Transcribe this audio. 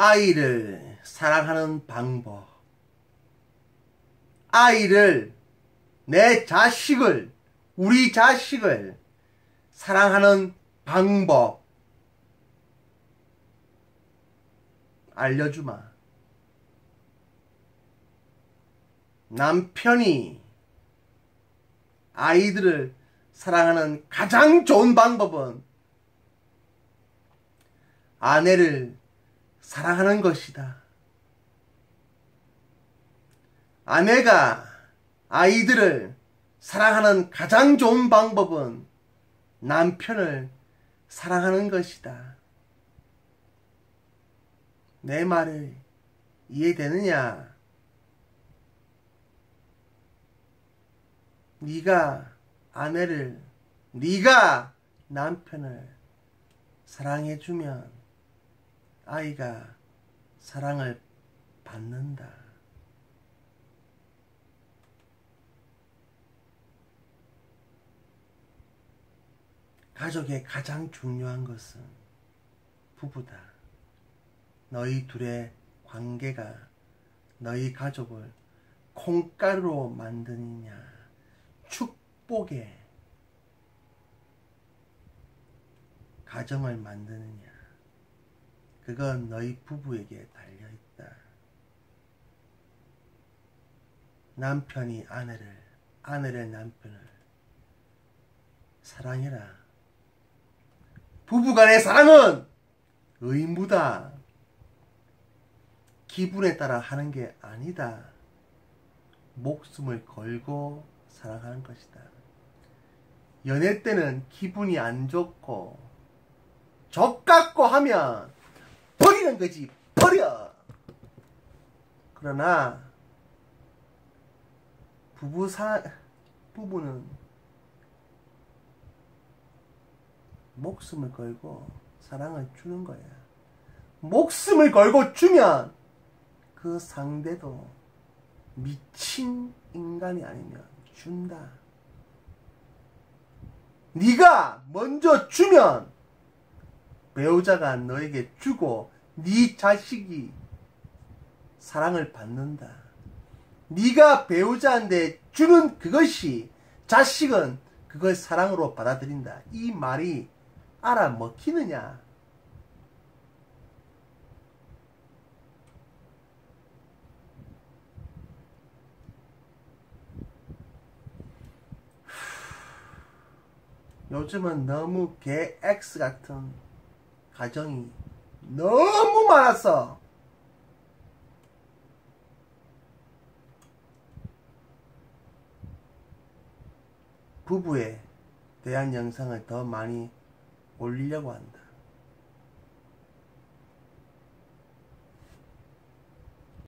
아이를 사랑하는 방법. 아이를, 내 자식을, 우리 자식을 사랑하는 방법. 알려주마. 남편이 아이들을 사랑하는 가장 좋은 방법은 아내를 사랑하는 것이다. 아내가 아이들을 사랑하는 가장 좋은 방법은 남편을 사랑하는 것이다. 내 말을 이해되느냐? 네가 아내를 네가 남편을 사랑해주면 아이가 사랑을 받는다. 가족의 가장 중요한 것은 부부다. 너희 둘의 관계가 너희 가족을 콩가루로 만드느냐, 축복의 가정을 만드느냐, 그건 너희 부부에게 달려있다. 남편이 아내를, 아내를 남편을 사랑해라. 부부간의 사랑은 의무다. 기분에 따라 하는 게 아니다. 목숨을 걸고 사랑하는 것이다. 연애 때는 기분이 안 좋고 적 같고 하면 버리는 거지. 버려. 그러나 부부 사 부부는 목숨을 걸고 사랑을 주는 거야. 목숨을 걸고 주면 그 상대도 미친 인간이 아니면 준다. 네가 먼저 주면 배우자가 너에게 주고 네 자식이 사랑을 받는다. 네가 배우자한테 주는 그것이 자식은 그걸 사랑으로 받아들인다. 이 말이 알아먹히느냐? 요즘은 너무 개 X 같은 가정이 너무 많았어. 부부에 대한 영상을 더 많이 올리려고 한다.